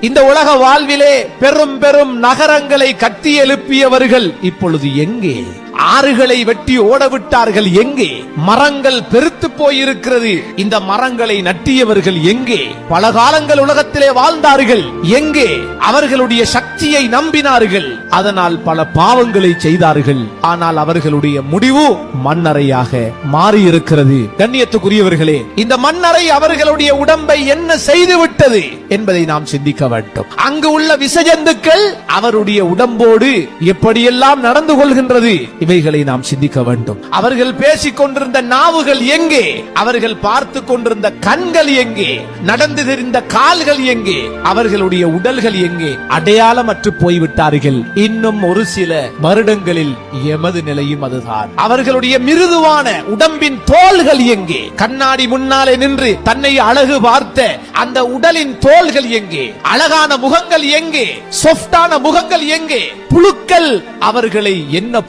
இந்த உலக வாழ்விலே பெரும் பெரும் நகரங்களை கட்டி எழுப்பியவர்கள் இப்பொழுது எங்கே? ஆறுகளை வெட்டி ஓட விட்டார்கள் எங்கே? மரங்கள் பெருத்து போயிருக்கிறது. இந்த மரங்களை நட்டியவர்கள் எங்கே? பல காலங்கள் உலகத்திலே வாழ்ந்தார்கள். எங்கே? அவர்களுடைய சக்தியை நம்பினார்கள். அதனால் பல பாவங்களை செய்தார்கள். ஆனால் அவர்களுடைய முடிவு மண்ணறையாக மாறியிருக்கிறது. கண்ணியத்துக்குரியவர்களே இந்த மண்ணறை அவர்களுடைய உடம்பை என்ன செய்து விட்டது என்பதை நாம் சிந்திக்க வேண்டும். அங்கு உள்ள விசஜந்துக்கள் அவருடைய உடம்போடு எப்படியெல்லாம் நடந்து கொள்கின்றது? இவைகளை நாம் சிந்திக்க வேண்டும். அவர்கள் பேசிக் கொண்டிருந்த நாவுகள் எங்கே? அவர்கள் பார்த்து கொண்டிருந்த கண்கள் எங்கே? நடந்து தெரிந்த கால்கள் எங்கே? அவர்களுடைய உடல்கள் எங்கே? அடையாளமற்று போய்விட்டார்கள். இன்னும் ஒரு சில வருடங்களில் எமது நிலையும் அதுதான். அவர்களுடைய மிருதுவான உடம்பின் தோள்கள் எங்கே? கண்ணாடி முன்னாலே நின்று தன்னை அழகு பார்த்த அந்த உடலின் தோள்கள் எங்கே? அழகான முகங்கள் எங்கே? சொஃப்டான முகங்கள் எங்கே? புழுக்கள் அவர்களை என்ன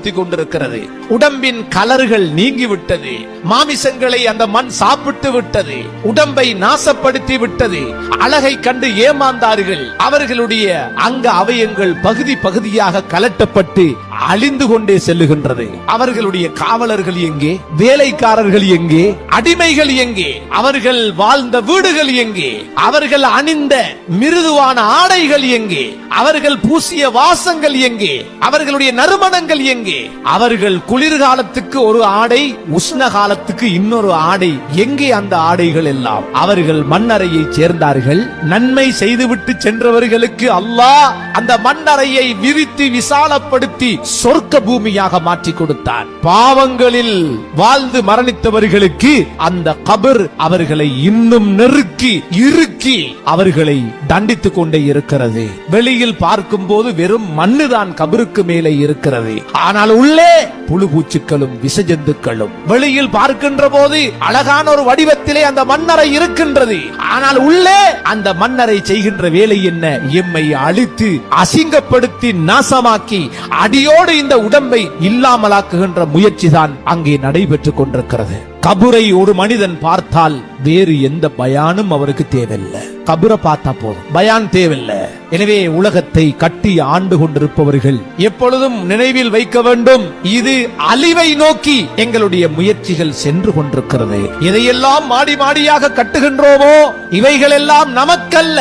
ஏற்படுத்தி கொண்டிருக்கிறது. உடம்பின் கலர்கள் நீங்கிவிட்டது. மாமிசங்களை அந்த மண் சாப்பிட்டு விட்டது. உடம்பை நாசப்படுத்தி விட்டது. அழகை கண்டு ஏமாந்தார்கள். அவர்களுடைய அங்க அவயங்கள் பகுதி பகுதியாக கலட்டப்பட்டு அழிந்து கொண்டே செல்லுகின்றது. அவர்களுடைய காவலர்கள் எங்கே? வேலைக்காரர்கள் எங்கே? அடிமைகள் எங்கே? அவர்கள் வாழ்ந்த வீடுகள் எங்கே? அவர்கள் அணிந்த மிருதுவான ஆடைகள் எங்கே? அவர்கள் பூசிய வாசங்கள் எங்கே? அவர்களுடைய நறுமணங்கள் எங்கே? அவர்கள் குளிர்காலத்துக்கு ஒரு ஆடை உஷ்ண காலத்துக்கு இன்னொரு ஆடை. எங்கே அந்த ஆடைகள் எல்லாம்? அவர்கள் மண்ணறையை சேர்ந்தார்கள். நன்மை செய்துவிட்டு சென்றவர்களுக்கு அல்லாஹ் அந்த மண்ணறையை விரித்து விசாலப்படுத்தி சொர்க்க பூமியாக மாற்றி கொடுத்தார் பாவங்களில் வாழ்ந்து மரணித்தவர்களுக்கு அந்த கபர் அவர்களை இன்னும் நெருக்கி இறுக்கி அவர்களை தண்டித்துக் கொண்டே இருக்கிறது. வெளியில் பார்க்கும் போது வெறும் மண்ணுதான் கபருக்கு மேலே இருக்கிறது. ஆனால் உள்ளே புழு பூச்சுக்களும் விசஜந்துக்களும். வெளியில் பார்க்கின்ற போது அழகான ஒரு வடிவத்திலே அந்த மன்னரை இருக்கின்றது. ஆனால் உள்ளே அந்த மன்னரை செய்கின்ற வேலை என்ன? எம்மை அழித்து அசிங்கப்படுத்தி நாசமாக்கி அடியோடு இந்த உடம்பை இல்லாமலாக்குகின்ற முயற்சி தான் அங்கே நடைபெற்றுக் கொண்டிருக்கிறது. கபுரை ஒரு மனிதன் பார்த்தால் வேறு எந்த பயானும் அவருக்கு தேவையில்லை. கபுரை பார்த்தா போதும். பயான் தேவையில்லை. எனவே உலகத்தை கட்டி ஆண்டு கொண்டிருப்பவர்கள் எப்பொழுதும் நினைவில் வைக்க வேண்டும். இது அழிவை நோக்கி எங்களுடைய முயற்சிகள் சென்று கொண்டிருக்கிறது. எதையெல்லாம் மாடி மாடியாக கட்டுகின்றோமோ இவைகள் எல்லாம் நமக்கல்ல.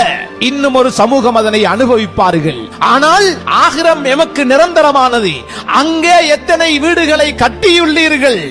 இன்னும் ஒரு சமூகம் அதனை அனுபவிப்பார்கள். ஆனால் ஆகிரம் எமக்கு நிரந்தரமானது. அங்கே எத்தனை வீடுகளை கட்டியுள்ளீர்கள்?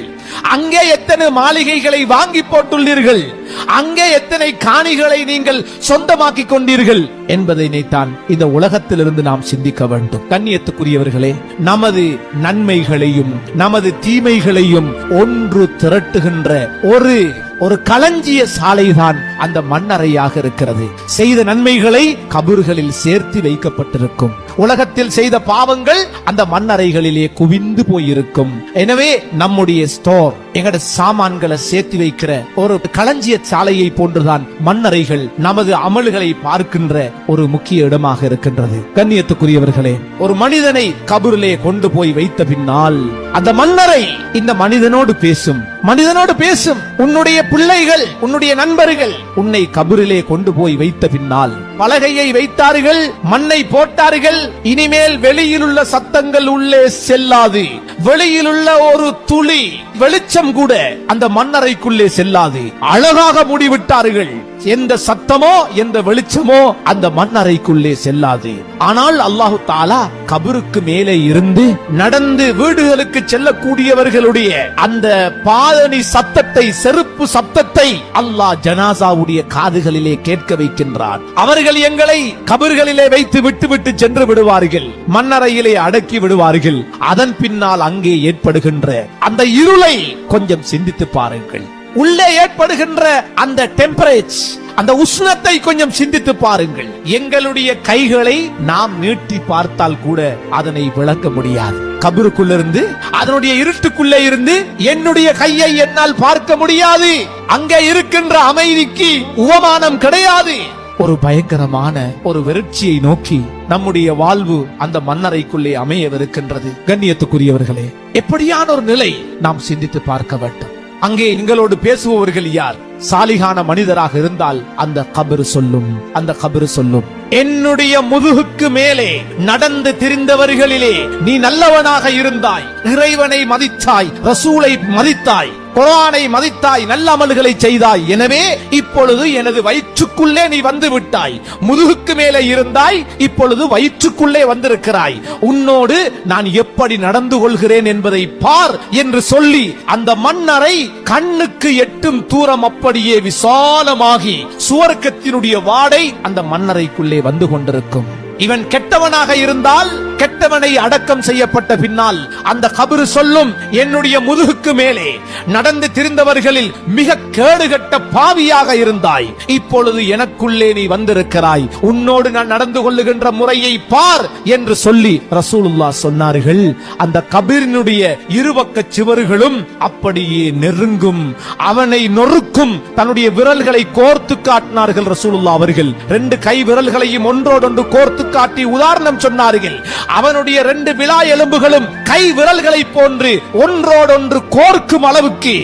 அங்கே எத்தனை மாளிகைகளை வாங்கி போட்டுள்ளீர்கள்? அங்கே எத்தனை காணிகளை நீங்கள் சொந்தமாக்கி கொண்டீர்கள்? என்பதை தான் இந்த உலகத்திலிருந்து நாம் சிந்திக்க வேண்டும். கண்ணியத்துக்குரியவர்களே நமது நன்மைகளையும் நமது தீமைகளையும் ஒன்று திரட்டுகின்ற ஒரு ஒரு களஞ்சிய சாலைதான் அந்த மண்ணறையாக இருக்கிறது. செய்த நன்மைகளை கபறுகளில் சேர்த்து வைக்கப்பட்டிருக்கும். உலகத்தில் செய்த பாவங்கள் அந்த மண்ணறைகளிலே குவிந்து போயிருக்கும். எனவே நம்முடைய ஸ்டோர் எங்கட சாமான்களை சேர்த்து வைக்கிற ஒரு களஞ்சிய சாலையை போன்றுதான் மண்ணறைகள் நமது அமல்களை பார்க்கின்ற ஒரு முக்கிய இடமாக இருக்கின்றது. கண்ணியத்துக்குரியவர்களே ஒரு மனிதனை கபூரிலே கொண்டு போய் வைத்த பின்னால் அந்த மன்னரை இந்த மனிதனோடு பேசும். மனிதனோடு பேசும். உன்னுடைய பிள்ளைகள் உன்னுடைய நண்பர்கள் உன்னை கபூரிலே கொண்டு போய் வைத்த பின்னால் பலகையை வைத்தார்கள் மண்ணை போட்டார்கள் இனிமேல் வெளியில் உள்ள சத்தங்கள் உள்ளே செல்லாது. வெளியில் உள்ள ஒரு துளி வெளிச்சம் கூட அந்த மண்ணறைக்குள்ளே செல்லாது. அழகாக மூடிவிட்டார்கள். எந்த சத்தமோ எந்த வெளிச்சமோ அந்த மண்ணறைக்குள்ளே செல்லாது. ஆனால் அல்லாஹு தாலா கபருக்கு மேலே இருந்து நடந்து வீடுகளுக்கு செல்லக்கூடியவர்களுடைய அந்த பாதணி சத்தத்தை செருப்பு சத்தத்தை அல்லாஹ் ஜனாசாவுடைய காதுகளிலே கேட்க வைக்கின்றான். அவர்கள் எங்களை கபர்களிலே வைத்து விட்டு விட்டு சென்று விடுவார்கள் மண்ணறையிலே அடக்கி விடுவார்கள். அதன் பின்னால் அங்கே ஏற்படுகின்ற அந்த இருளை கொஞ்சம் சிந்தித்து பாருங்கள். உள்ளே ஏற்படுகின்ற அந்த டெம்பரேச் அந்த உஷ்ணத்தை கொஞ்சம் சிந்தித்து பாருங்கள். எங்களுடைய கைகளை நாம் நீட்டி பார்த்தால் கூட அதனை விளக்க முடியாது. கபருக்குள்ளிருந்து அதனுடைய இருட்டுக்குள்ளே இருந்து என்னுடைய கையை என்னால் பார்க்க முடியாது. அங்கே இருக்கின்ற அமைதிக்கு உவமானம் கிடையாது. ஒரு பயங்கரமான ஒரு வெறுட்சியை நோக்கி நம்முடைய வாழ்வு அந்த மன்னரைக்குள்ளே அமையவிருக்கின்றது. கண்ணியத்துக்குரியவர்களே எப்படியான ஒரு நிலை நாம் சிந்தித்து பார்க்க வேண்டும். அங்கே எங்களோடு பேசுபவர்கள் யார்? சாலிகான மனிதராக இருந்தால் அந்த கபரு சொல்லும் அந்த கபரு சொல்லும். என்னுடைய முதுகுக்கு மேலே நடந்து திரிந்தவர்களிலே நீ நல்லவனாக இருந்தாய் இறைவனை மதித்தாய் ரசூலை மதித்தாய். குரானை மதித்தாய் நல்ல அமல்களை செய்தாய். எனவே இப்பொழுது எனது வயிற்றுக்குள்ளே நீ வந்து விட்டாய். முதுகுக்கு மேலே இருந்தாய் இப்பொழுது வயிற்றுக்குள்ளே வந்திருக்கிறாய். உன்னோடு நான் எப்படி நடந்து கொள்கிறேன் என்பதை பார் என்று சொல்லி அந்த மன்னரை கண்ணுக்கு எட்டும் தூரம் அப்படியே விசாலமாகி சுவர்க்கத்தினுடைய வாடை அந்த மன்னரைக்குள்ளே வந்து கொண்டிருக்கும். இவன் கெட்டவனாக இருந்தால் கெட்டவனை அடக்கம் செய்யப்பட்ட பின்னால் அந்த கபரு சொல்லும் என்னுடைய முதுகுக்கு மேலே நடந்து திரிந்தவர்களில் மிக கேடுகட்ட பாவியாக இருந்தாய். இப்பொழுது எனக்குள்ளே நீ வந்திருக்கிறாய். உன்னோடு நான் நடந்து கொள்ளுகின்ற முறையை பார் என்று சொல்லி ரசூலுல்லா சொன்னார்கள். அந்த கபீரினுடைய இருபக்க சுவர்களும் அப்படியே நெருங்கும். அவனை நொறுக்கும் தன்னுடைய விரல்களை கோர்த்து காட்டினார்கள் ரசூலுல்லா அவர்கள். ரெண்டு கை விரல்களையும் ஒன்றோடொன்று கோர்த்து காட்டி உதாரணம் சொன்னார்கள். அவனுடைய ரெண்டு விழா எலும்புகளும் கை விரல்களை போன்று ஒன்றோடொன்று கோர்க்கும் அளவுக்கு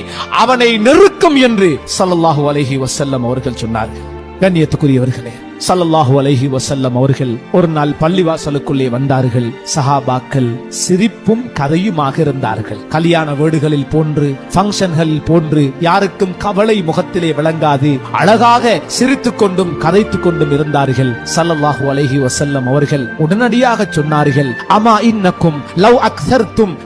அவனை நெருக்கும் என்று ஸல்லல்லாஹு அலஹி வசல்லம் அவர்கள் சொன்னார்கள். கண்ணியத்துக்குரியவர்களே சல்லல்லாஹு அலஹி வசல்லம் அவர்கள் ஒரு நாள் பள்ளிவாசலுக்குள்ளே வந்தார்கள். சஹாபாக்கள் சிரிப்பும் கதையுமாக இருந்தார்கள். கல்யாண வீடுகளில் போன்று பங்கன்களில் போன்று யாருக்கும் கவலை முகத்திலே விளங்காது அழகாக சிரித்துக் கொண்டும் கதைத்துக் கொண்டும் இருந்தார்கள். சல்லல்லாஹு அலஹி வசல்லம் அவர்கள் உடனடியாக சொன்னார்கள் அமா இன்னக்கும் லவ் அக்சர்த்தும்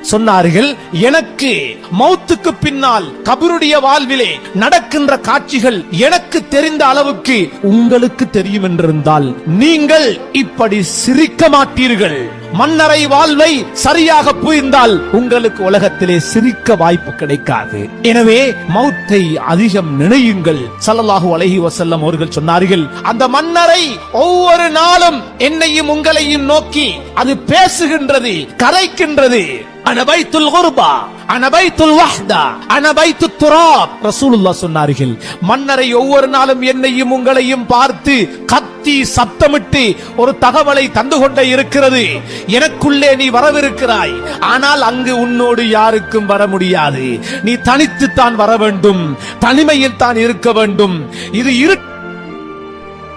சொன்னார்கள் எனக்கு மௌத்துக்கு பின்னால் கபருடைய வாழ்விலே நடக்கின்ற காட்சிகள் எனக்கு தெரிந்த அளவுக்கு உங்களுக்கு தெரியும் என்றிருந்தால் நீங்கள் இப்படி சிரிக்க மாட்டீர்கள். மன்னரை வாழ்வை சரியாக புரிந்தால் உங்களுக்கு உலகத்திலே சிரிக்க வாய்ப்பு கிடைக்காது. எனவே மௌத்தை அதிகம் நினையுங்கள். ஸல்லல்லாஹு அலஹி வசல்லம் அவர்கள் சொன்னார்கள் அந்த மன்னரை ஒவ்வொரு நாளும் என்னையும் உங்களையும் நோக்கி அது பேசுகின்றது கரைக்கின்றது. அனபைத்துல் குர்பா அனபைத்துல் வஹ்தா அனபைத்து துராப் ரசூலுல்லாஹ் சொன்னார்கள் மன்னரை ஒவ்வொரு நாளும் என்னையும் உங்களையும் பார்த்து கத்தி சத்தமிட்டு ஒரு தகவலை தந்து கொண்டே இருக்கிறது. எனக்குள்ளே நீ வரவிருக்கிறாய். ஆனால் அங்கு உன்னோடு யாருக்கும் வர முடியாது. நீ தனித்து தான் வர வேண்டும். தனிமையில் தான் இருக்க வேண்டும். இது இரு